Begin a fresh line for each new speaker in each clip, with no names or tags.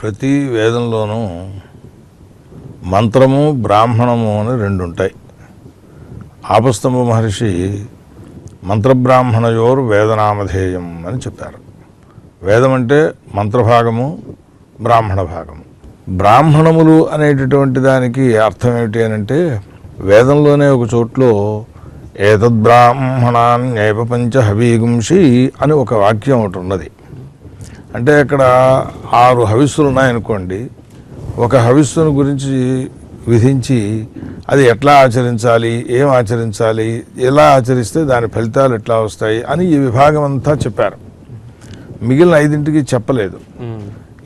ప్రతి వేదంలోనూ మంత్రము బ్రాహ్మణము అని రెండు ఉంటాయి ఆపస్తంభ మహర్షి మంత్రబ్రాహ్మణయోరు వేదనామధేయం అని చెప్పారు. వేదం అంటే మంత్రభాగము బ్రాహ్మణ భాగము బ్రాహ్మణములు అనేటటువంటి దానికి అర్థం ఏమిటి అని అంటే వేదంలోనే ఒక చోట్లో ఏతద్బ్రాహ్మణాన్యైవ పంచ హవీగుంషి అని ఒక వాక్యం ఒకటి ఉన్నది. అంటే అక్కడ ఆరు హవిస్సులు ఉన్నాయనుకోండి ఒక హవిస్సును గురించి విధించి అది ఎట్లా ఆచరించాలి ఏం ఆచరించాలి ఎలా ఆచరిస్తే దాని ఫలితాలు ఎట్లా వస్తాయి అని ఈ విభాగం అంతా చెప్పారు. మిగిలిన ఐదింటికి చెప్పలేదు.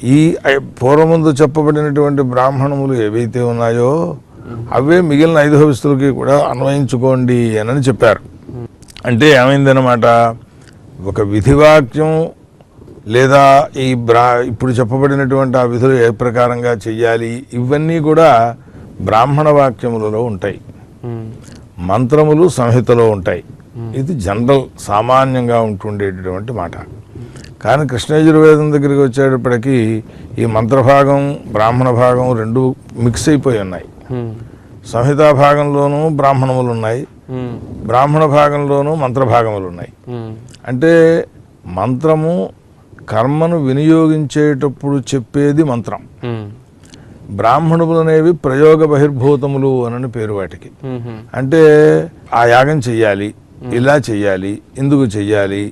ఈ పూర్వముందు చెప్పబడినటువంటి బ్రాహ్మణములు ఏవైతే ఉన్నాయో అవే మిగిలిన ఐదు హవిస్తులకి కూడా అన్వయించుకోండి అని చెప్పారు. అంటే ఏమైందనమాట ఒక విధివాక్యం లేదా ఈ బ్రా ఇప్పుడు చెప్పబడినటువంటి ఆ విధులు ఏ ప్రకారంగా చెయ్యాలి ఇవన్నీ కూడా బ్రాహ్మణ వాక్యములలో ఉంటాయి. మంత్రములు సంహితలో ఉంటాయి ఇది జనరల్ సామాన్యంగా ఉంటుండేటటువంటి మాట కానీ కృష్ణయజుర్వేదం దగ్గరికి వచ్చేటప్పటికి ఈ మంత్రభాగం బ్రాహ్మణ భాగం రెండు మిక్స్ అయిపోయి ఉన్నాయి. సంహితా భాగంలోనూ బ్రాహ్మణములు ఉన్నాయి. బ్రాహ్మణ భాగంలోనూ మంత్రభాగములు ఉన్నాయి. అంటే మంత్రము కర్మను వినియోగించేటప్పుడు చెప్పేది మంత్రం. బ్రాహ్మణులు అనేవి ప్రయోగ బహిర్భూతములు అనని పేరు వాటికి. అంటే ఆ యాగం చెయ్యాలి ఇలా చెయ్యాలి ఎందుకు చెయ్యాలి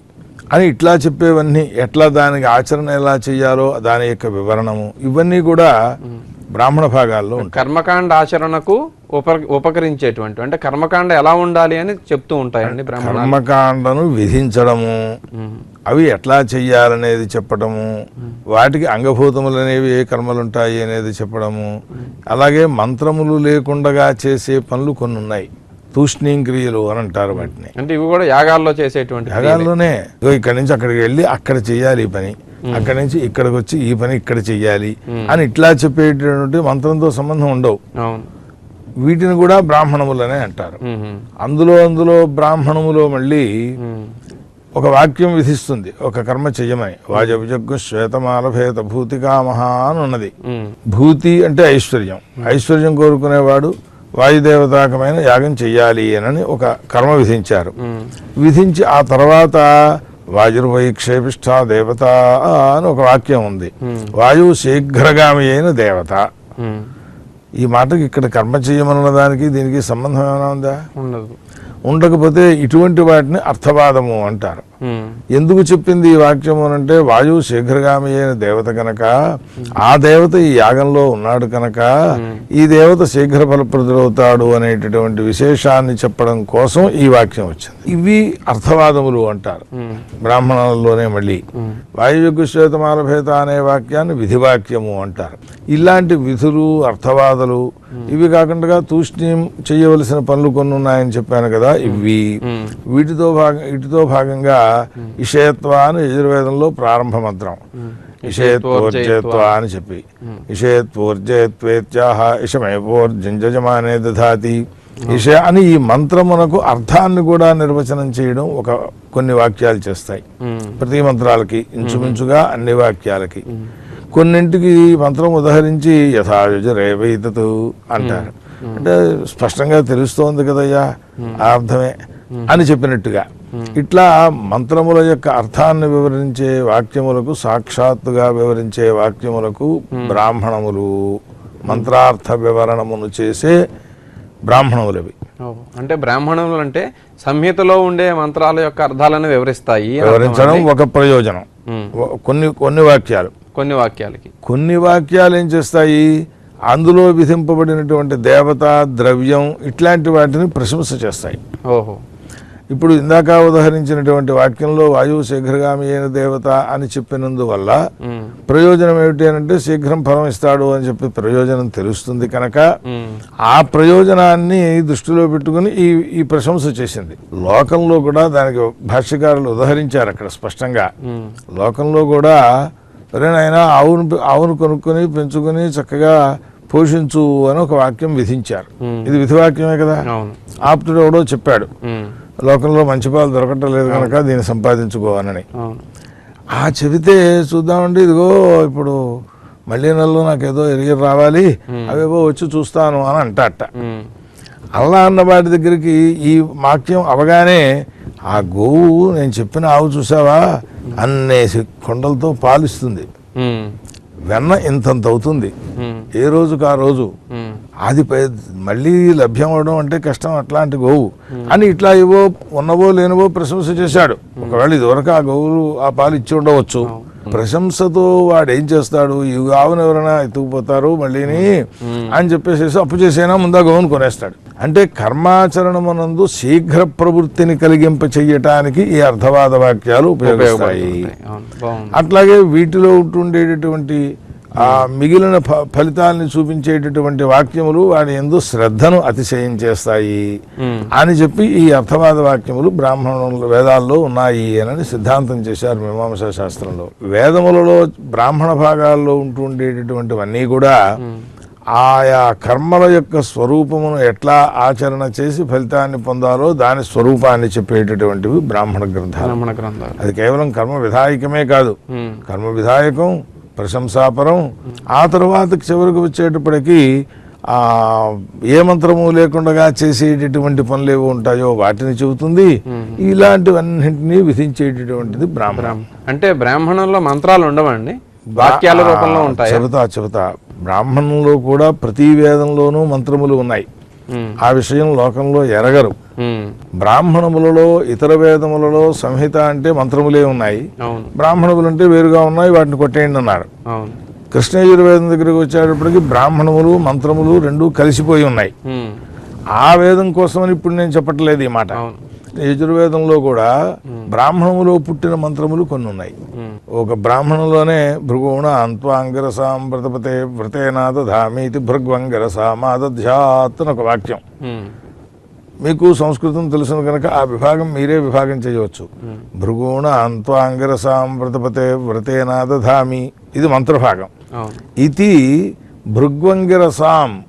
అని ఇట్లా చెప్పేవన్నీ ఎట్లా దానికి ఆచరణ ఎలా చెయ్యాలో దాని యొక్క వివరణము ఇవన్నీ కూడా బ్రాహ్మణ భాగాల్లో
కర్మకాండ ఆచరణకు ఉప ఉపకరించేటువంటి అంటే కర్మకాండ ఎలా ఉండాలి అని చెప్తూ ఉంటాయండి
కర్మకాండను విధించడము అవి ఎట్లా చెయ్యాలనేది చెప్పడము వాటికి అంగభూతములు అనేవి ఏ కర్మలు ఉంటాయి అనేది చెప్పడము అలాగే మంత్రములు లేకుండా చేసే పనులు కొన్ని ఉన్నాయి. తూష్ణీం క్రియలు అని అంటారు వాటిని.
అంటే ఇవి కూడా యాగాల్లో చేసేటువంటి.
యాగాల్లోనే ఇగో ఇక్కడి నుంచి అక్కడికి వెళ్ళి అక్కడ చెయ్యాలి ఈ పని. అక్కడి నుంచి ఇక్కడికి వచ్చి ఈ పని ఇక్కడ చెయ్యాలి అని ఇట్లా చెప్పేటటువంటి మంత్రంతో సంబంధం ఉండవు వీటిని కూడా బ్రాహ్మణములనే అంటారు. అందులో అందులో బ్రాహ్మణములో మళ్ళీ. ఒక వాక్యం విధిస్తుంది ఒక కర్మ చెయ్యమని వాజవిజగ్గు శ్వేతమాల భేత భూతికామహ అని ఉన్నది. భూతి అంటే ఐశ్వర్యం ఐశ్వర్యం కోరుకునేవాడు వాయుదేవతాకమైన యాగం చెయ్యాలి అని ఒక కర్మ విధించారు. విధించి ఆ తర్వాత వాయుర్వైక్షేపిష్ఠ దేవత అని ఒక వాక్యం ఉంది వాయువు శీఘ్రగామి అయిన దేవత. ఈ మాటకి ఇక్కడ కర్మ చేయమన్న దానికి దీనికి సంబంధం ఏమైనా ఉందా
ఉండదు
ఉండకపోతే ఇటువంటి వాటిని అర్థవాదము అంటారు. ఎందుకు చెప్పింది ఈ వాక్యము అంటే వాయువు శీఘ్రగామి అయిన దేవత కనుక ఆ దేవత ఈ యాగంలో ఉన్నాడు కనుక ఈ దేవత శీఘ్ర ఫలప్రదుడవుతాడు అనేటటువంటి విశేషాన్ని చెప్పడం కోసం ఈ వాక్యం వచ్చింది. ఇవి అర్థవాదములు అంటారు.
ఉమ్.
బ్రాహ్మణుల్లోనే మళ్ళీ
ఉమ్.
వాయువ్య శ్వేతమాలభేత అనే వాక్యాన్ని విధివాక్యము అంటారు. ఇలాంటి విధులు అర్థవాదాలు ఇవి కాకుండా తూష్ణీం చేయవలసిన పనులు కొన్ని ఉన్నాయని చెప్పాను కదా ఇవి. వీటితో భాగం వీటితో భాగంగా ఇషయత్వ అని యజుర్వేదంలో ప్రారంభ మంత్రం ఇషయత్వోర్జయత్వ అని చెప్పి. ఇషయత్వోర్జయత్వేత్యాహ ఇషమేవోర్జంజమానే దధాతి. ఇష అని ఈ మంత్రమునకు అర్థాన్ని కూడా నిర్వచనం చేయడం ఒక కొన్ని వాక్యాలు చేస్తాయి. ప్రతి మంత్రాలకి ఇంచుమించుగా అన్ని వాక్యాలకి. కొన్నింటికి మంత్రం ఉదహరించి యథాయుజరేవైతతు అంటారు. అంటే స్పష్టంగా తెలుస్తోంది కదయ్యా ఆ అర్థమే అని చెప్పినట్టుగా. ఇట్లా మంత్రముల యొక్క అర్థాన్ని వివరించే వాక్యములకు సాక్షాత్తుగా వివరించే వాక్యములకు బ్రాహ్మణములు మంత్రార్థ వివరణమును చేసే బ్రాహ్మణములవి.
అంటే బ్రాహ్మణులు అంటే సంహితలో ఉండే మంత్రాల యొక్క అర్థాలను వివరిస్తాయి
వివరించడం? ఒక ప్రయోజనం. వ- కొన్ని కొన్ని వాక్యాలు.
కొన్ని వాక్యాలకి.
కొన్ని వాక్యాలు ఏం చేస్తాయి? అందులో విధింపబడినటువంటి దేవత ద్రవ్యం ఇట్లాంటి వాటిని ప్రశంస చేస్తాయి.
ఓహో.
ఇప్పుడు ఇందాక ఉదహరించినటువంటి వాక్యంలో వాయువు శీఘ్రగామి అయిన దేవత అని చెప్పినందువల్ల. ప్రయోజనం ఏమిటి అంటే శీఘ్రం ఫలం ఇస్తాడు అని చెప్పి ప్రయోజనం తెలుస్తుంది కనుక. ఆ ప్రయోజనాన్ని దృష్టిలో పెట్టుకుని ఈ ఈ ప్రశంస చేసింది లోకంలో కూడా దానికి భాష్యకారులు ఉదహరించారు అక్కడ స్పష్టంగా. లోకంలో కూడా ఎవరైనా ఆవును ఆవును కొనుక్కొని పెంచుకొని చక్కగా పోషించు అని ఒక వాక్యం విధించారు. ఇది విధివాక్యమే కదా ఆప్తుడు ఎవడో చెప్పాడు. లోకంలో మంచి పాలు దొరకటం లేదు కనుక దీన్ని సంపాదించుకో అని
అవును.
ఆ చెబితే చూద్దామండి ఇదిగో ఇప్పుడు మళ్ళీ నెలలో నాకు ఏదో ఎరిగి రావాలి అవేవో వచ్చి చూస్తాను అని అంటాట అల్లా అన్న వాటి దగ్గరికి ఈ వాక్యం అవగానే ఆ గోవు నేను చెప్పిన ఆవు చూసావా? అన్నేసి కొండలతో పాలిస్తుంది. వెన్న ఇంతంత అవుతుంది ఏ రోజుకు ఆ రోజు? అది మళ్ళీ లభ్యం అవడం అంటే కష్టం అట్లాంటి గోవు. అని ఇట్లా ఏవో ఉన్నవో లేనివో ప్రశంస చేశాడు. ఒకవేళ ఇదివరకు ఆ గోవులు ఆ పాలు ఇచ్చి ఉండవచ్చు. ప్రశంసతో వాడు ఏం చేస్తాడు? ఈ ఆవును ఎవరైనా ఎత్తుకుపోతారు మళ్ళీని అని చెప్పేసి అప్పు చేసైనా ముందా గోవును కొనేస్తాడు. అంటే కర్మాచరణమునందు శీఘ్ర ప్రవృత్తిని కలిగింప చెయ్యటానికి ఈ అర్థవాద వాక్యాలు ఉపయోగిస్తాయి.
బాగుంది.
అట్లాగే వీటిలో ఉంటుండేటటువంటి ఆ మిగిలిన ఫలితాలని చూపించేటటువంటి వాక్యములు వాడి ఎందు శ్రద్ధను అతిశయం చేస్తాయి అని చెప్పి ఈ అర్థవాద వాక్యములు బ్రాహ్మణుల వేదాల్లో ఉన్నాయి అని సిద్ధాంతం చేశారు మీమాంసా శాస్త్రంలో. వేదములలో బ్రాహ్మణ భాగాల్లో ఉంటుండేటటువంటివన్నీ కూడా ఆయా కర్మల యొక్క స్వరూపమును ఎట్లా ఆచరణ చేసి ఫలితాన్ని పొందాలో దాని స్వరూపాన్ని చెప్పేటటువంటివి బ్రాహ్మణ గ్రంథాలు. అది కేవలం కర్మ విధాయకమే కాదు. కర్మ విధాయకం ప్రశంసాపరం. ఆ తర్వాత చివరికి వచ్చేటప్పటికి ఆ ఏ మంత్రము లేకుండా చేసేటటువంటి పనులు ఏవి ఉంటాయో వాటిని చెబుతుంది. ఇలాంటివన్నింటినీ విధించేటటువంటిది బ్రాహ్మణం.
అంటే బ్రాహ్మణంలో మంత్రాలు ఉండవండి? వాక్యాల రూపంలో ఉంటాయి?
చెబుతా చెబుతా. బ్రాహ్మణంలో కూడా ప్రతి వేదంలోనూ మంత్రములు ఉన్నాయి. ఆ విషయం లోకంలో ఎరగరు. బ్రాహ్మణములలో ఇతర వేదములలో సంహిత అంటే మంత్రములే ఉన్నాయి. బ్రాహ్మణములు అంటే వేరుగా ఉన్నాయి వాటిని కొట్టేయండి
అవును.
కృష్ణయజుర్వేదం దగ్గరికి వచ్చేటప్పటికి బ్రాహ్మణములు మంత్రములు రెండూ కలిసిపోయి ఉన్నాయి. ఆ వేదం కోసమని ఇప్పుడు నేను చెప్పట్లేదు ఈ మాట. యజుర్వేదంలో కూడా బ్రాహ్మణములో పుట్టిన మంత్రములు కొన్ని ఉన్నాయి ఒక బ్రాహ్మణంలోనే భృగుణ అంత్వాంగరసాం వ్రతపతే వ్రతేనాథ ధామీతి భృగ్వంగరసామాదధ్యాత్ అని ఒక వాక్యం మీకు సంస్కృతం తెలుసును కనుక ఆ విభాగం మీరే విభాగం చేయవచ్చు. భృగుణ అంత్వాంగరసాం వ్రతపతే వ్రతేనాథ ధామి. ఇది మంత్రభాగం. ఇది భృగ్వంగిరసాం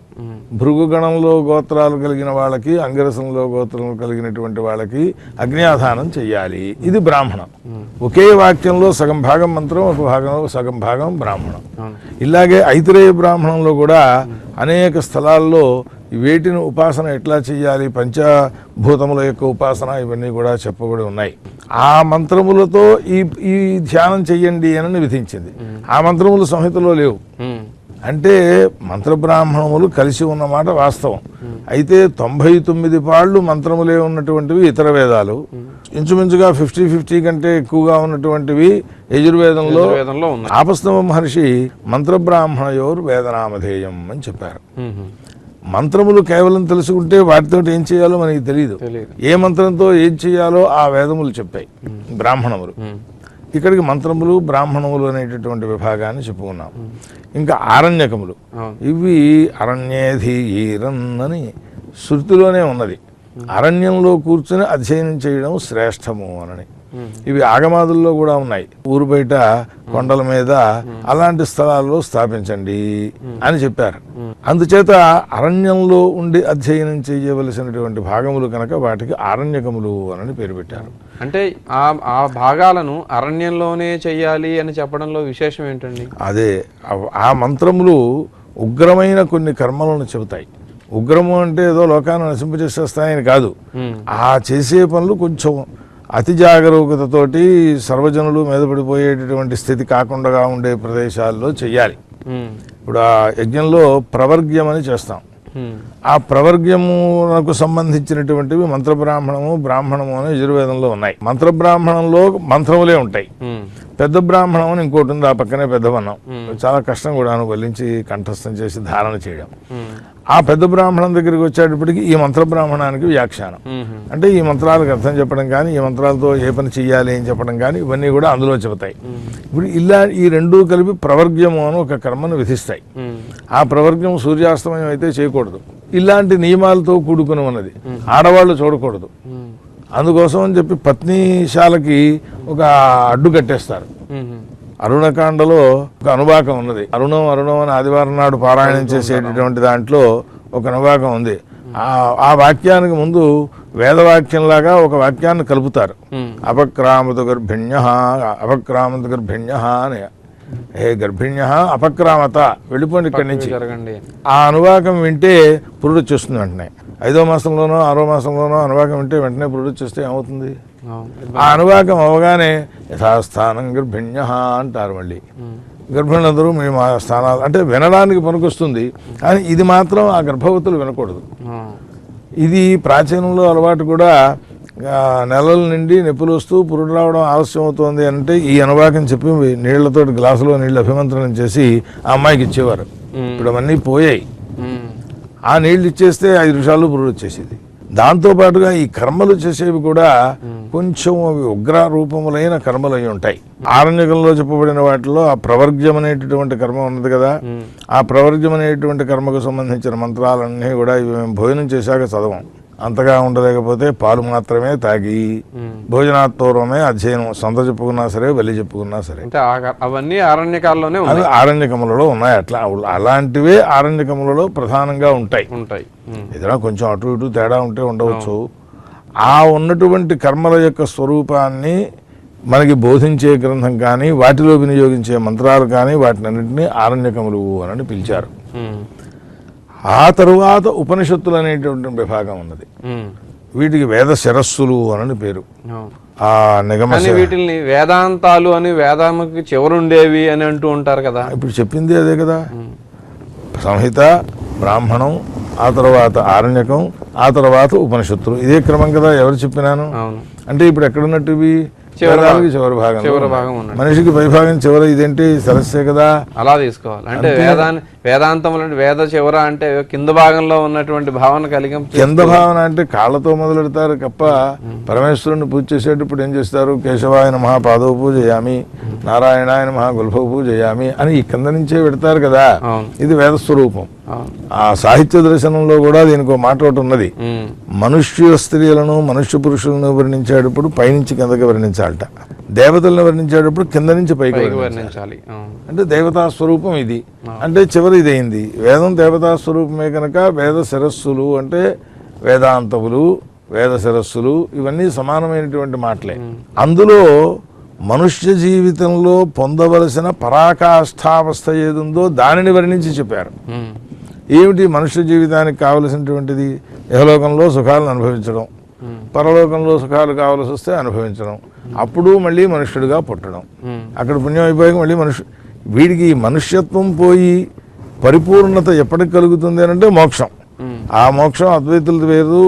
భృగుగణంలో గోత్రాలు కలిగిన వాళ్ళకి అంగిరసంలో గోత్రం కలిగినటువంటి వాళ్ళకి అగ్నియాధానం చెయ్యాలి. ఇది బ్రాహ్మణం. ఒకే వాక్యంలో సగం భాగం మంత్రం ఒక భాగంలో సగం భాగం బ్రాహ్మణం. ఇలాగే ఐతిరేయ బ్రాహ్మణంలో కూడా అనేక స్థలాల్లో వేటిని ఉపాసన ఎట్లా చేయాలి పంచభూతముల యొక్క ఉపాసన ఇవన్నీ కూడా చెప్పబడి ఉన్నాయి. ఆ మంత్రములతో ఈ ఈ ధ్యానం చెయ్యండి అని విధించింది ఆ మంత్రములు సంహితలో లేవు. అంటే మంత్రబ్రాహ్మణములు కలిసి ఉన్నమాట వాస్తవం. అయితే తొంభై తొమ్మిది పాళ్ళు మంత్రములే ఉన్నటువంటివి ఇతర వేదాలు. ఇంచుమించుగా ఫిఫ్టీ ఫిఫ్టీ కంటే ఎక్కువగా ఉన్నటువంటివి యజుర్వేదంలో ఆపస్తమ మహర్షి మంత్రబ్రాహ్మణయోర్ వేదనామధేయం అని చెప్పారు. మంత్రములు కేవలం తెలుసుకుంటే వాటితో ఏం చేయాలో మనకి తెలియదు ఏ మంత్రంతో ఏం చేయాలో ఆ వేదములు చెప్పాయి. బ్రాహ్మణములు. ఇక్కడికి మంత్రములు బ్రాహ్మణములు అనేటటువంటి విభాగాన్ని చెప్పుకున్నాం. ఇంకా ఆరణ్యకములు. ఇవి అరణ్యేధీరన్ అని శృతిలోనే ఉన్నది. అరణ్యంలో కూర్చుని అధ్యయనం చేయడం శ్రేష్టము అని
ఉమ్,
ఇవి ఆగమాదుల్లో కూడా ఉన్నాయి. ఊరు బయట కొండల మీద అలాంటి స్థలాల్లో స్థాపించండి అని చెప్పారు. అందుచేత అరణ్యంలో ఉండి అధ్యయనం చేయవలసినటువంటి భాగములు కనుక వాటికి ఆరణ్యకములు అని పేరు పెట్టారు.
అంటే ఆ ఆ భాగాలను అరణ్యంలోనే చెయ్యాలి అని చెప్పడంలో విశేషం ఏంటండి?
అదే ఆ- మంత్రములు ఉగ్రమైన కొన్ని కర్మలను చెబుతాయి. ఉగ్రము అంటే ఏదో లోకాన్ని నశింపజేసేస్తాయని కాదు. ఆ చేసే పనులు కొంచెం అతి జాగరూకతతోటి సర్వజనులు మీద పడిపోయేటటువంటి స్థితి కాకుండా ఉండే ప్రదేశాల్లో చెయ్యాలి. ఇప్పుడు ఆ యజ్ఞంలో ప్రవర్గ్యం అని చేస్తాం. ఆ ప్రవర్గ్యమునకు సంబంధించినటువంటివి మంత్రబ్రాహ్మణము బ్రాహ్మణము అని యజుర్వేదంలో ఉన్నాయి. మంత్రబ్రాహ్మణంలో మంత్రములే ఉంటాయి. పెద్ద బ్రాహ్మణం అని ఇంకోటి ఉంది ఆ పక్కనే పెద్దవన్నం చాలా కష్టం కూడాను వల్లించి కంఠస్థం చేసి ధారణ చేయడం. ఆ పెద్ద బ్రాహ్మణం దగ్గరికి వచ్చేటప్పటికి ఈ మంత్ర బ్రాహ్మణానికి వ్యాఖ్యానం అంటే ఈ మంత్రాలకు అర్థం చెప్పడం కానీ ఈ మంత్రాలతో ఏ పని చెయ్యాలి అని చెప్పడం కానీ ఇవన్నీ కూడా అందులో చెబుతాయి. ఇప్పుడు ఇలా ఈ రెండూ కలిపి ప్రవర్గ్యము అని ఒక కర్మను విధిస్తాయి. ఆ ప్రవర్గ్యం సూర్యాస్తమయం అయితే చేయకూడదు. ఇలాంటి నియమాలతో కూడుకుని ఉన్నది ఆడవాళ్ళు చూడకూడదు. అందుకోసం అని చెప్పి పత్నిశాలకి ఒక అడ్డు కట్టేస్తారు. అరుణకాండలో ఒక అనువాకం ఉన్నది. అరుణం అరుణం అని ఆదివారం నాడు పారాయణం చేసేటటువంటి దాంట్లో ఒక అనువాకం ఉంది. ఆ ఆ వాక్యానికి ముందు వేదవాక్యంలాగా ఒక వాక్యాన్ని కలుపుతారు. అపక్రామత గర్భిణ్య అపక్రామత గర్భిణ్య అని. ఏ గర్భిణ్య అపక్రామత వెళ్ళిపోండి ఇక్కడి నుంచి ఆ అనువాకం వింటే పురుడు వచ్చేస్తుంది వెంటనే ఐదో మాసంలోనో ఆరో మాసంలోనో అనువాకం వింటే వెంటనే పురుడు వచ్చేస్తే ఏమవుతుంది. ఆ అనువాకం అవగానే యథాస్థానం గర్భిణ్య అంటారు మళ్ళీ. గర్భిణులందరూ మేము ఆ స్థానాలు అంటే వినడానికి పనికొస్తుంది కానీ ఇది మాత్రం ఆ గర్భవతులు వినకూడదు. ఇది ప్రాచీనంలో అలవాటు కూడా నెలల నుండి నొప్పులు వస్తూ పురుడు రావడం ఆలస్యం అవుతోంది అంటే ఈ అనువాకం చెప్పి నీళ్ళతో గ్లాసులో నీళ్ళు అభిమంత్రణం చేసి ఆ అమ్మాయికి ఇచ్చేవారు. ఇప్పుడు అవన్నీ పోయాయి. ఆ నీళ్ళు ఇచ్చేస్తే ఐదు నిమిషాలు పురుడు వచ్చేసేది. దాంతో పాటుగా ఈ కర్మలు చేసేవి కూడా కొంచెం అవి ఉగ్ర రూపములైన కర్మలు అయి ఉంటాయి. ఆరణ్యకంలో చెప్పబడిన వాటిలో ఆ ప్రవర్గ్యం అనేటటువంటి కర్మ ఉన్నది కదా. ఆ ప్రవర్గ్యం అనేటువంటి కర్మకు సంబంధించిన మంత్రాలన్నీ కూడా ఇవి మేము భోజనం చేశాక చదవం. అంతగా ఉండలేకపోతే పాలు మాత్రమే తాగి. భోజనాత్పూర్వమే అధ్యయనం సొంత చెప్పుకున్నా సరే వెళ్ళి చెప్పుకున్నా సరే.
అవన్నీ అరణ్యకాల్లోనే ఉన్నాయి.
అవి ఆరణ్యకములలో ఉన్నాయి. అట్లా అలాంటివే ఆరణ్యకములలో ప్రధానంగా ఉంటాయి.
ఉంటాయి.
ఏదైనా కొంచెం అటు ఇటు తేడా ఉంటే ఉండవచ్చు. ఆ ఉన్నటువంటి కర్మల యొక్క స్వరూపాన్ని మనకి బోధించే గ్రంథం కానీ వాటిలో వినియోగించే మంత్రాలు కానీ వాటినన్నింటినీ ఆరణ్యకములు అని పిలిచారు. ఆ తరువాత ఉపనిషత్తులు అనేటువంటి విభాగం ఉన్నది. వీటికి వేద శిరస్సులు అని పేరు. ఆ నిగమ
వీటిని వేదాంతాలు అని వేదాముకి చివరుండేవి అని అంటూ ఉంటారు కదా.
ఇప్పుడు చెప్పింది అదే కదా. సంహిత బ్రాహ్మణం ఆ తర్వాత ఆరణ్యకం ఆ తర్వాత ఉపనిషత్తులు. ఇదే క్రమం కదా ఎవరు చెప్పినాను? అంటే ఇప్పుడు ఎక్కడున్నట్టు ఇవి
చివరి
వేదానికి చివరి భాగం.
చివరి భాగం
మనిషికి పై భాగం చివర ఇదేంటి? సరస్సే కదా.
అలా తీసుకోవాలి. అంటే వేదాన్ని వేదాంతములు అంటే వేద చివర అంటే కింద భాగంలో ఉన్నటువంటి భావన కలిగి
కింద భావన అంటే కాళ్ళతో మొదలెడతారు తప్ప పరమేశ్వరుని పూజ చేసేటప్పుడు ఏం చేస్తారు? కేశవాయన మహా పాదవ పూజ చేయామి నారాయణాయన మహా గుల్భవ పూజ చేయామి అని ఈ కింద నుంచే పెడతారు కదా. ఇది వేద స్వరూపం. ఆ సాహిత్య దర్శనంలో కూడా దీనికి ఒక మాట ఒకటి ఉన్నది. మనుష్య స్త్రీలను మనుష్య పురుషులను వర్ణించేటప్పుడు పైనుంచి కిందకి వర్ణించాలట. దేవతలను వర్ణించేటప్పుడు కింద నుంచి పైకి వర్ణించాలి. అంటే దేవతా స్వరూపం ఇది. అంటే చివరి ఇదైంది. వేదం దేవతా స్వరూపమే కనుక వేద శిరస్సులు అంటే వేదాంతములు వేద శిరస్సులు ఇవన్నీ సమానమైనటువంటి మాటలే. అందులో మనుష్య జీవితంలో పొందవలసిన పరాకాష్ఠావస్థ ఏదుందో దానిని వర్ణించి చెప్పారు. ఏమిటి మనుష్య జీవితానికి కావలసినటువంటిది? యహలోకంలో సుఖాలను అనుభవించడం. పరలోకంలో సుఖాలు కావలసి వస్తే అనుభవించడం. అప్పుడు మళ్ళీ మనుష్యుడిగా పుట్టడం. అక్కడ పుణ్యం అయిపోయాక మళ్ళీ మనుష్యు వీడికి మనుష్యత్వం పోయి పరిపూర్ణత ఎప్పటికి కలుగుతుంది అని అంటే మోక్షం. ఆ మోక్షం అద్వైతులది వేరు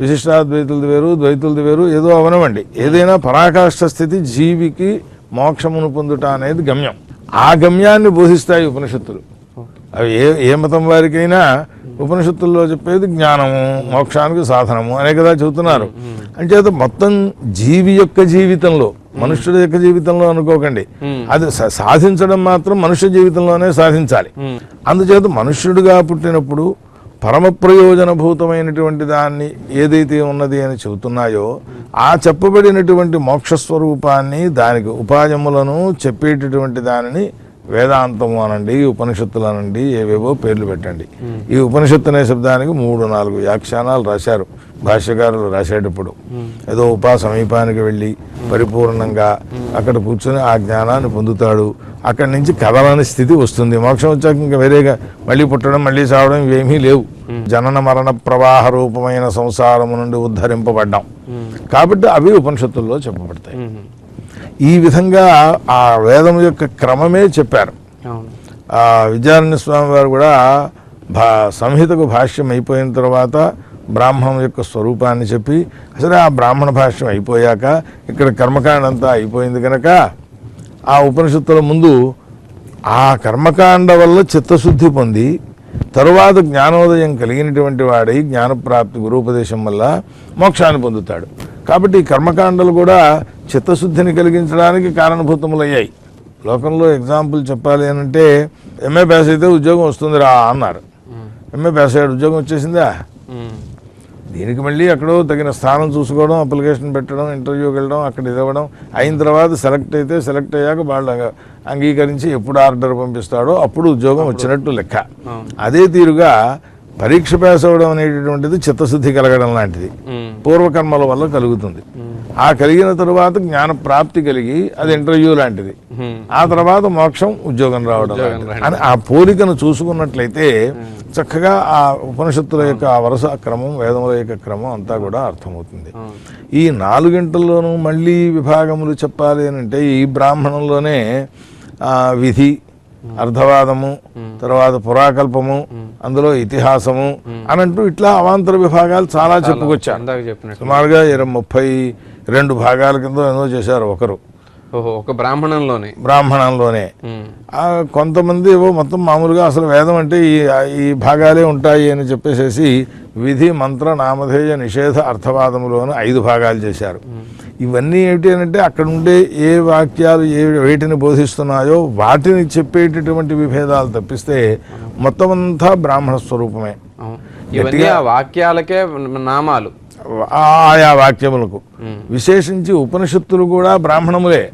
విశిష్టాద్వైతులది వేరు ద్వైతులది వేరు ఏదో అవనవండి. ఏదైనా పరాకాష్ఠ స్థితి జీవికి మోక్షమును పొందుట అనేది గమ్యం. ఆ గమ్యాన్ని బోధిస్తాయి ఉపనిషత్తులు. అవి ఏ ఏ మతం వారికైనా ఉపనిషత్తుల్లో చెప్పేది జ్ఞానము మోక్షానికి సాధనము అనే కదా చెబుతున్నారు. అంచేత మొత్తం జీవి యొక్క జీవితంలో మనుష్యుడి యొక్క జీవితంలో అనుకోకండి. అది సాధించడం మాత్రం మనుష్య జీవితంలోనే సాధించాలి. అందుచేత మనుష్యుడిగా పుట్టినప్పుడు పరమ ప్రయోజనభూతమైనటువంటి దాన్ని ఏదైతే ఉన్నది అని చెబుతున్నాయో ఆ చెప్పబడినటువంటి మోక్ష స్వరూపాన్ని దానికి ఉపాయములను చెప్పేటటువంటి దానిని వేదాంతము అనండి ఉపనిషత్తులు అనండి ఏవేవో పేర్లు పెట్టండి. ఈ ఉపనిషత్తు అనే శబ్దానికి మూడు నాలుగు వ్యాఖ్యానాలు రాశారు. భాష్యకారులు రాసేటప్పుడు. ఏదో ఉపా సమీపానికి వెళ్ళి పరిపూర్ణంగా అక్కడ కూర్చొని ఆ జ్ఞానాన్ని పొందుతాడు. అక్కడి నుంచి కదలని స్థితి వస్తుంది. మోక్షం వచ్చాక ఇంకా వేరేగా మళ్ళీ పుట్టడం మళ్ళీ చావడం ఇవేమీ లేవు. జనన మరణ ప్రవాహ రూపమైన సంసారము నుండి ఉద్ధరింపబడ్డాం. కాబట్టి అవి ఉపనిషత్తుల్లో చెప్పబడతాయి. ఈ విధంగా ఆ వేదం యొక్క క్రమమే చెప్పారు. ఆ విద్యారణ్య స్వామి వారు కూడా భా సంహితకు భాష్యం అయిపోయిన తర్వాత బ్రాహ్మణం యొక్క స్వరూపాన్ని చెప్పి అసలు ఆ బ్రాహ్మణ భాష్యం అయిపోయాక ఇక్కడ కర్మకాండ అంతా అయిపోయింది కనుక ఆ ఉపనిషత్తుల ముందు ఆ కర్మకాండ వల్ల చిత్తశుద్ధి పొంది తరువాత జ్ఞానోదయం కలిగినటువంటి వాడై జ్ఞానప్రాప్తి గురూపదేశం వల్ల మోక్షాన్ని పొందుతాడు. కాబట్టి ఈ కర్మకాండలు కూడా చిత్తశుద్ధిని కలిగించడానికి కారణభూతములయ్యాయి లోకంలో ఎగ్జాంపుల్ చెప్పాలి అని అంటే ఎంఏ పాస్ అయితే ఉద్యోగం వస్తుంది రా అన్నారు. ఎంఏ పాస్ అయ్యాడు ఉద్యోగం వచ్చేసిందా. దీనికి మళ్ళీ ఎక్కడో తగిన స్థానం చూసుకోవడం అప్లికేషన్ పెట్టడం ఇంటర్వ్యూకి వెళ్ళడం అక్కడ ఇది అవ్వడం అయిన తర్వాత సెలెక్ట్ అయితే సెలెక్ట్ అయ్యాక వాళ్ళు అంగ- అంగీకరించి ఎప్పుడు ఆర్డర్ పంపిస్తాడో అప్పుడు ఉద్యోగం వచ్చినట్టు లెక్క అదే తీరుగా పరీక్ష పాస్ అవ్వడం అనేటటువంటిది చిత్తశుద్ధి కలగడం లాంటిది. పూర్వకర్మల వల్ల కలుగుతుంది ఆ కలిగిన తరువాత జ్ఞాన ప్రాప్తి కలిగి అది ఇంటర్వ్యూ లాంటిది. ఆ తర్వాత మోక్షం ఉద్యోగం రావడం. అని ఆ పోలికను చూసుకున్నట్లయితే చక్కగా ఆ ఉపనిషత్తుల యొక్క ఆ వరుస క్రమం వేదముల యొక్క క్రమం అంతా కూడా అర్థమవుతుంది. ఈ నాలుగింటల్లోనూ మళ్ళీ విభాగములు చెప్పాలి అని అంటే ఈ బ్రాహ్మణంలోనే ఆ, విధి అర్ధవాదము తర్వాత పురాకల్పము అందులో ఇతిహాసము అనంటూ ఇట్లా అవాంతర విభాగాలు చాలా చెప్పుకొచ్చారు. సుమారుగా ఇరవై ముప్పై రెండు భాగాల కింద ఏదో చేశారు ఒకరు.
ఒక బ్రాహ్మణంలోనే.
బ్రాహ్మణంలోనే. కొంతమంది ఏవో మొత్తం మామూలుగా అసలు వేదం అంటే ఈ ఈ భాగాలే ఉంటాయి అని చెప్పేసేసి విధి మంత్ర నామధేయ నిషేధ అర్థవాదములోను ఐదు భాగాలు చేశారు. ఇవన్నీ ఏమిటి అని అంటే అక్కడ ఉండే ఏ వాక్యాలు ఏ వేటిని బోధిస్తున్నాయో వాటిని చెప్పేటటువంటి విభేదాలు తప్పిస్తే మొత్తం అంతా బ్రాహ్మణ స్వరూపమే.
అవును. ఇవన్నీ ఆ వాక్యాలకే నామాలు.
ఆయా వాక్యములకు. విశేషించి ఉపనిషత్తులు కూడా బ్రాహ్మణములే.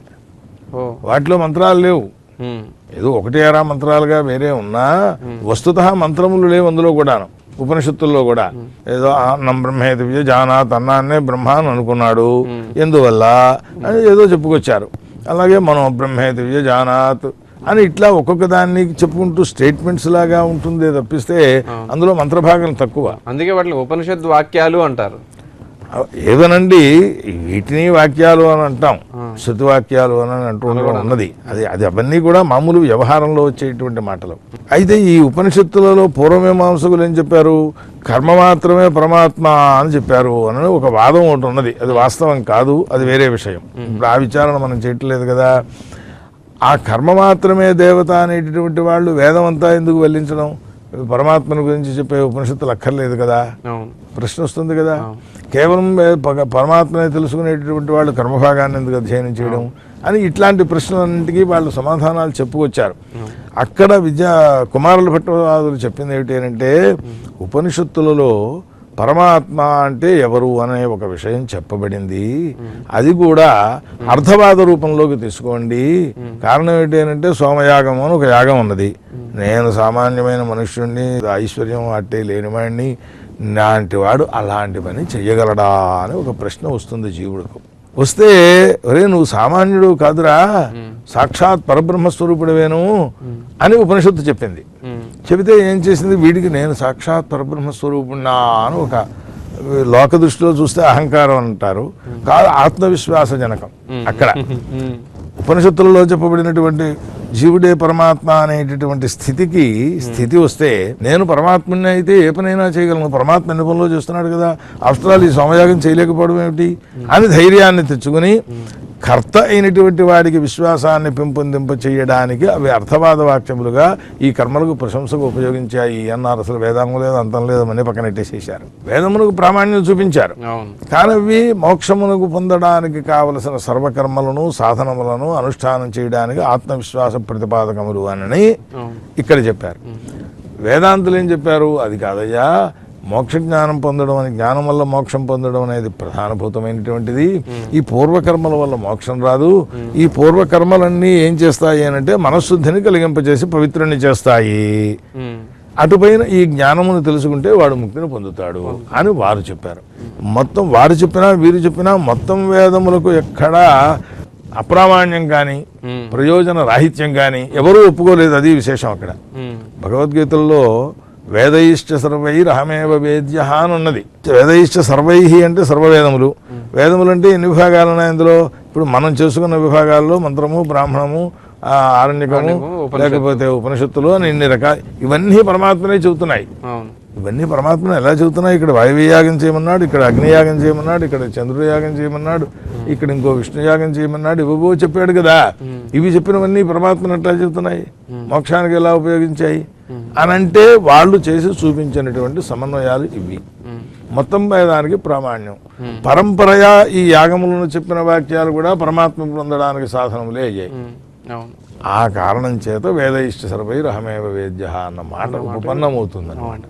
వాటిలో మంత్రాలు లేవు. ఏదో ఒకటి ఆరా మంత్రాలుగా వేరే ఉన్నా వస్తుత మంత్రములు లేవు అందులో కూడాను. ఉపనిషత్తుల్లో కూడా ఏదో అన్నం బ్రహ్మేదివ్య జానాత్ అన్నాన్నే బ్రహ్మ అని అనుకున్నాడు ఎందువల్ల? అని ఏదో చెప్పుకొచ్చారు. అలాగే మనం బ్రహ్మేదివ్య జానాత్ అని ఇట్లా ఒక్కొక్క దాన్ని చెప్పుకుంటూ స్టేట్మెంట్స్ లాగా ఉంటుంది తప్పిస్తే అందులో మంత్రభాగం తక్కువ.
అందుకే వాటిని ఉపనిషత్ వాక్యాలు అంటారు.
ఏదనండి వీటిని వాక్యాలు అని అంటాం. శృతి వాక్యాలు అని అంటూ ఉన్నది. అది అది అవన్నీ కూడా మామూలు వ్యవహారంలో వచ్చేటువంటి మాటలు. అయితే ఈ ఉపనిషత్తులలో పూర్వమీమాంసకులు ఏం చెప్పారు? కర్మ మాత్రమే పరమాత్మ అని చెప్పారు అని ఒక వాదం ఒకటి ఉన్నది. అది వాస్తవం కాదు అది వేరే విషయం. ఇప్పుడు ఆ విచారణ మనం చేయట్లేదు కదా. ఆ కర్మ మాత్రమే దేవత అనేటటువంటి వాళ్ళు వేదం అంతా ఎందుకు వెల్లించడం? పరమాత్మను గురించి చెప్పే ఉపనిషత్తులు అక్కర్లేదు కదా. ప్రశ్న వస్తుంది కదా. కేవలం పరమాత్మనే తెలుసుకునేటటువంటి వాళ్ళు కర్మభాగాన్ని ఎందుకు అధ్యయనం చేయడం అని ఇట్లాంటి ప్రశ్నలన్నింటికీ వాళ్ళు సమాధానాలు చెప్పుకొచ్చారు. అక్కడ విద్యా కుమారుల భట్టవాదులు చెప్పింది ఏమిటి అంటే ఉపనిషత్తులలో పరమాత్మ అంటే ఎవరు అనే ఒక విషయం చెప్పబడింది. అది కూడా అర్థవాద రూపంలోకి తీసుకోండి. కారణం ఏంటి అంటే సోమయాగం అని ఒక యాగం ఉన్నది. నేను సామాన్యమైన మనుష్యుణ్ణి ఐశ్వర్యం అట్టే లేనివాడిని లాంటి వాడు అలాంటి పని చెయ్యగలడా అని ఒక ప్రశ్న వస్తుంది జీవుడికి. వస్తే ఒరే నువ్వు సామాన్యుడు కాదురా సాక్షాత్ పరబ్రహ్మ స్వరూపుడవేను అని ఉపనిషత్తు చెప్పింది. చెబితే ఏం చేసింది? వీడికి నేను సాక్షాత్ పరబ్రహ్మ స్వరూపుణ్ణా అని ఒక లోక దృష్టిలో చూస్తే అహంకారం అంటారు. కాదు ఆత్మవిశ్వాసజనకం అక్కడ.
ఉమ్.
ఉపనిషత్తులలో చెప్పబడినటువంటి జీవుడే పరమాత్మ అనేటటువంటి స్థితికి స్థితి వస్తే నేను పరమాత్మని అయితే ఏ పనైనా చేయగలను. పరమాత్మ ఎన్ని పనులు చేస్తున్నాడు కదా? ఆఫ్టర్ ఆల్ ఈ సోమయాగం చేయలేకపోవడం ఏమిటి? అని ధైర్యాన్ని తెచ్చుకుని కర్త అయినటువంటి వాడికి విశ్వాసాన్ని పెంపొందింప చేయడానికి అవి అర్థవాద వాక్యములుగా ఈ కర్మలకు ప్రశంసకు ఉపయోగించాయి అన్నారు. అసలు వేదాంగం లేదు అంతం లేదు అని పక్కనెట్టేసేశారు వేదములకు ప్రామాణ్యం చూపించారు. కానీ అవి మోక్షమునకు పొందడానికి కావలసిన సర్వకర్మలను సాధనములను అనుష్ఠానం చేయడానికి ఆత్మవిశ్వాస ప్రతిపాదకములు అని ఇక్కడ చెప్పారు. వేదాంతులు ఏం చెప్పారు? అది కాదయ్యా మోక్ష జ్ఞానం పొందడం అని జ్ఞానం వల్ల మోక్షం పొందడం అనేది ప్రధానభూతమైనటువంటిది. ఈ పూర్వకర్మల వల్ల మోక్షం రాదు. ఈ పూర్వకర్మలన్నీ ఏం చేస్తాయి అని అంటే మనశుద్ధిని కలిగింపజేసి పవిత్రుని చేస్తాయి. అటుపైన ఈ జ్ఞానమును తెలుసుకుంటే వాడు ముక్తిని పొందుతాడు అని వారు చెప్పారు. మొత్తం వారు చెప్పినా వీరు చెప్పినా మొత్తం వేదములకు ఎక్కడా అప్రామాణ్యం కానీ. ప్రయోజన రాహిత్యం కానీ ఎవరూ ఒప్పుకోలేదు. అది విశేషం అక్కడ.
ఉమ్.
భగవద్గీతల్లో వేదయిశ్చ సర్వైరహమేవ వేద్య అని ఉన్నది వేదయిశ్చ సర్వై అంటే సర్వవేదములు. వేదములు అంటే ఎన్ని విభాగాలు ఉన్నాయి అందులో? ఇప్పుడు మనం చేసుకున్న విభాగాల్లో మంత్రము బ్రాహ్మణము ఆరణ్యకము. లేకపోతే ఉపనిషత్తులు అని ఇన్ని రకాల ఇవన్నీ పరమాత్మనే చెబుతున్నాయి. ఇవన్నీ పరమాత్మను ఎలా చెబుతున్నాయి? ఇక్కడ వాయువ్య యాగం చేయమన్నాడు ఇక్కడ అగ్ని యాగం చేయమన్నాడు ఇక్కడ చంద్రుడి యాగం చేయమన్నాడు ఇక్కడ ఇంకో విష్ణు యాగం చేయమన్నాడు ఇవ్వబో చెప్పాడు కదా. ఇవి చెప్పినవన్నీ పరమాత్మను ఎట్లా చెబుతున్నాయి? మోక్షానికి ఎలా ఉపయోగించాయి? అని అంటే వాళ్ళు చేసి చూపించినటువంటి సమన్వయాలు ఇవి. మొత్తం వేదానికి ప్రామాణ్యం. పరంపరయా ఈ యాగములను చెప్పిన వాక్యాలు కూడా పరమాత్మ పొందడానికి సాధనములే అయ్యాయి. ఆ కారణం చేత వేదయిష్ట సర్వై రహమేవ వేద్య అన్న మాట ఉపపన్నమవుతుందని
అవును.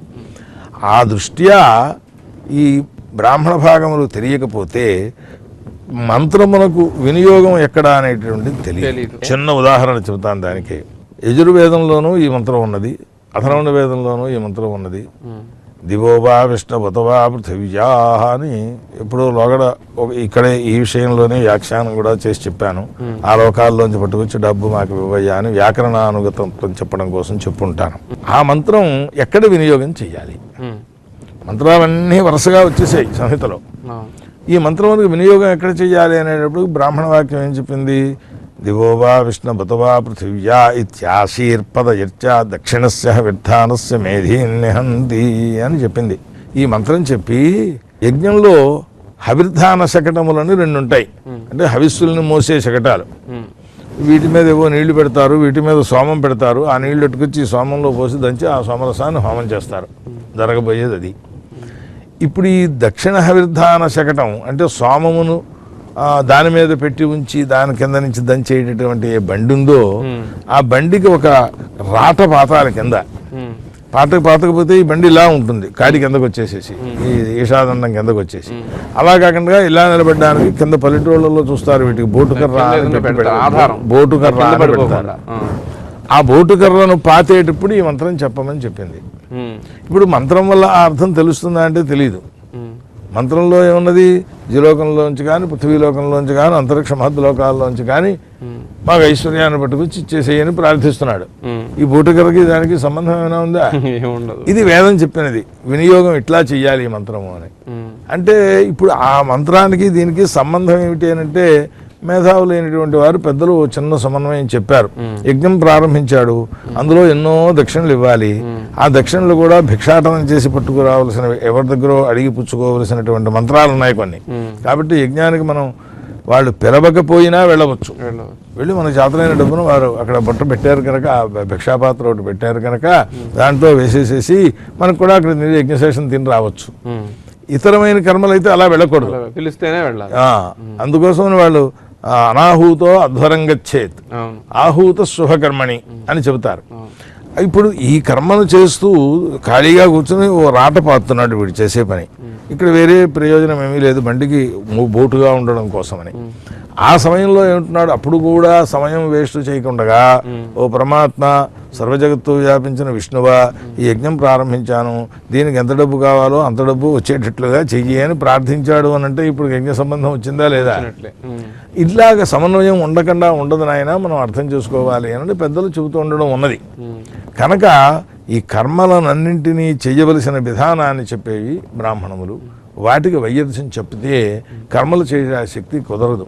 ఆ దృష్ట్యా ఈ బ్రాహ్మణ భాగములు తెలియకపోతే మంత్రమునకు వినియోగం ఎక్కడ అనేటువంటిది తెలియదు. చిన్న ఉదాహరణ చెబుతాను దానికి. యజుర్వేదంలోనూ ఈ మంత్రం ఉన్నది. అథర్వణ వేదంలోనూ ఈ మంత్రం ఉన్నది.
ఉమ్.
దివోవా విష్ణువతవా పృథివ్యా అని ఎప్పుడో లోగడ ఇక్కడే ఈ విషయంలోనే వ్యాఖ్యానం కూడా చేసి చెప్పాను. ఆ లోకాల్లోంచి పట్టుకొచ్చి డబ్బు మాకు ఇవ్వయ్యా అని వ్యాకరణానుగతం చెప్పడం కోసం చెప్పుంటాను. ఆ మంత్రం ఎక్కడ వినియోగం చెయ్యాలి?
ఉమ్.
మంత్రాలన్నీ వరుసగా వచ్చేసాయి సంహితలో. ఈ మంత్రములకు వినియోగం ఎక్కడ చేయాలి అనేటప్పుడు బ్రాహ్మణ వాక్యం ఏం చెప్పింది? దివోవా విష్ణు బతవా పృథివ్యా ఇత్యాశీర్పద యచ్చ దక్షిణస్య విధానస్య మేధీన్యహంతి అని చెప్పింది. ఈ మంత్రం చెప్పి యజ్ఞంలో హవిర్ధాన శకటములని రెండు ఉంటాయి అంటే హవిస్సుల్ని మోసే శకటాలు. వీటి మీద ఏవో నీళ్ళు పెడతారు వీటి మీద సోమం పెడతారు ఆ నీళ్ళు ఎట్టుకొచ్చి సోమంలో పోసి దంచి ఆ సోమరసాన్ని హోమం చేస్తారు. జరగబోయేది అది. ఇప్పుడు ఈ దక్షిణ హవిర్ధాన శకటం అంటే సోమమును దాని మీద పెట్టి ఉంచి దాని కింద నుంచి దంచేటటువంటి ఏ బండి ఉందో ఆ బండికి ఒక రాట పాతాల కింద. పాతకు పాతకపోతే ఈ బండి ఇలా ఉంటుంది కాడి కిందకు వచ్చేసేసి ఈ ఈషాదండం కిందకు వచ్చేసి అలా కాకుండా ఇలా నిలబడడానికి కింద పల్లెటూళ్ళలో చూస్తారు వీటికి బోటు కర్ర. బోటు కర్ర
ఆ.
బోటు కర్రను పాతేటప్పుడు ఈ మంత్రం చెప్పమని చెప్పింది. ఇప్పుడు మంత్రం వల్ల ఆ అర్థం తెలుస్తుందా అంటే తెలియదు. మంత్రంలో ఏమున్నది జీలోకంలోంచి కానీ పృథ్వీలోకంలోంచి కానీ అంతరిక్ష మహద్లోకాల్లోంచి కానీ. మాకు ఐశ్వర్యాన్ని పట్టుకొచ్చి ఇచ్చేసేయని ప్రార్థిస్తున్నాడు. ఈ బూటకర్రకి దానికి సంబంధం ఏమైనా ఉందా ఇది వేదం చెప్పినది వినియోగం ఇట్లా చెయ్యాలి ఈ మంత్రము అని. అంటే ఇప్పుడు ఆ మంత్రానికి దీనికి సంబంధం ఏమిటి అని అంటే మేధావులైనటువంటి వారు పెద్దలు చిన్న సమన్వయం చెప్పారు. యజ్ఞం ప్రారంభించాడు. అందులో ఎన్నో దక్షిణలు ఇవ్వాలి. ఆ దక్షిణలు కూడా భిక్షాటనం చేసి పట్టుకురావాల్సిన ఎవరి దగ్గర అడిగి పుచ్చుకోవలసినటువంటి మంత్రాలు ఉన్నాయి కొన్ని. కాబట్టి యజ్ఞానికి మనం వాళ్ళు పిలవకపోయినా వెళ్ళవచ్చు. వెళ్ళి మన చేతనైన డబ్బును వారు అక్కడ బట్ట పెట్టారు కనుక భిక్షాపాత్ర ఒకటి పెట్టారు కనుక దాంట్లో వేసేసేసి మనకు కూడా అక్కడ యజ్ఞశేషం తిని రావచ్చు. ఇతరమైన కర్మలు అయితే అలా వెళ్ళకూడదు.
పిలిస్తేనే వెళ్ళాలి.
అందుకోసం వాళ్ళు అనాహూతో అధ్వరంగచ్చేత్.
అవును.
ఆహూత శుభకర్మణి అని చెబుతారు. ఇప్పుడు ఈ కర్మను చేస్తూ ఖాళీగా కూర్చుని ఓ రాట పాతున్నాడు వీడు చేసే పని. ఇక్కడ వేరే ప్రయోజనం ఏమీ లేదు. బండికి బోటుగా ఉండడం కోసమని. ఆ సమయంలో ఏమంటున్నాడు? అప్పుడు కూడా సమయం వేస్ట్ చేయకుండా ఓ పరమాత్మ సర్వజగత్తు వ్యాపించిన విష్ణువా ఈ యజ్ఞం ప్రారంభించాను. దీనికి ఎంత డబ్బు కావాలో అంత డబ్బు వచ్చేటట్లుగా చెయ్యి అని ప్రార్థించాడు అని అంటే ఇప్పుడు యజ్ఞ సంబంధం వచ్చిందా లేదా. ఇట్లాగ సమన్వయం ఉండకుండా ఉండదు నాయన మనం అర్థం చేసుకోవాలి అని పెద్దలు చెబుతూ ఉండడం ఉన్నది. కనుక ఈ కర్మలనన్నింటినీ చెయ్యవలసిన విధానాన్ని చెప్పేవి బ్రాహ్మణములు. వాటికి వైయర్థం చెప్తే కర్మలు చేసే శక్తి కుదరదు.